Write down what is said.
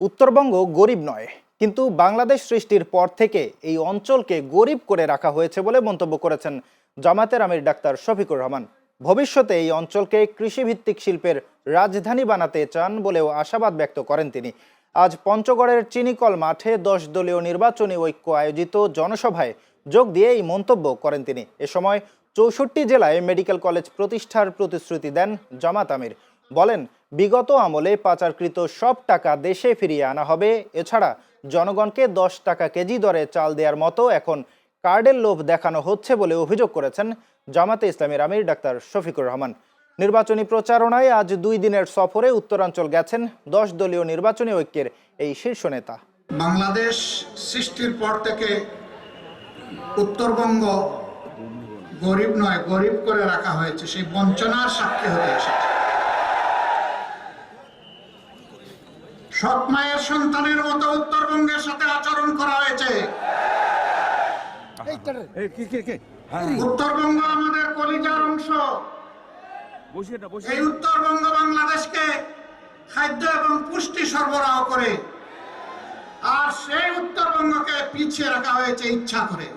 উত্তরবঙ্গ গরিব নয়, কিন্তু বাংলাদেশ সৃষ্টির পর থেকে এই অঞ্চলকে গরিব করে রাখা হয়েছে বলে মন্তব্য করেছেন জামাতের আমির ডাক্তার শফিকুর রহমান। ভবিষ্যতে এই অঞ্চলকে কৃষিভিত্তিক শিল্পের রাজধানী বানাতে চান বলেও আশাবাদ ব্যক্ত করেন তিনি। আজ পঞ্চগড়ের চিনিকল মাঠে দশ দলীয় নির্বাচনী ঐক্য আয়োজিত জনসভায় যোগ দিয়ে এই মন্তব্য করেন তিনি। এ সময় চৌষট্টি জেলায় মেডিকেল কলেজ প্রতিষ্ঠার প্রতিশ্রুতি দেন জামাত আমির। বলেন বিগত আমলে পাচারকৃত সব টাকা দেশে ফিরিয়ে আনা হবে। এছাড়া জনগণকে দশ টাকা কেজি দরে চাল দেওয়ার মতো এখন কার্ডের লোভ দেখানো হচ্ছে বলে অভিযোগ করেছেন জামাতে ইসলামের আমির ডাক্তার শফিকুর রহমান। নির্বাচনী প্রচারণায় আজ দুই দিনের সফরে উত্তরাঞ্চল গেছেন দশ দলীয় নির্বাচনী ঐক্যের এই শীর্ষ নেতা। বাংলাদেশ সৃষ্টির পর থেকে উত্তরবঙ্গ গরিব নয়, গরিব করে রাখা হয়েছে। সেই বঞ্চনার সাক্ষী হতে এসেছে। সৎ মায়ের সন্তানের মতো উত্তরবঙ্গের সাথে আচরণ করা হয়েছে। এই কে কে কে? হ্যাঁ। উত্তরবঙ্গ আমাদের কলিজার অংশ। এই উত্তরবঙ্গ বাংলাদেশকে খাদ্য এবং পুষ্টি সরবরাহ করে। আর সেই উত্তরবঙ্গকে পিছিয়ে রাখা হয়েছে ইচ্ছা করে।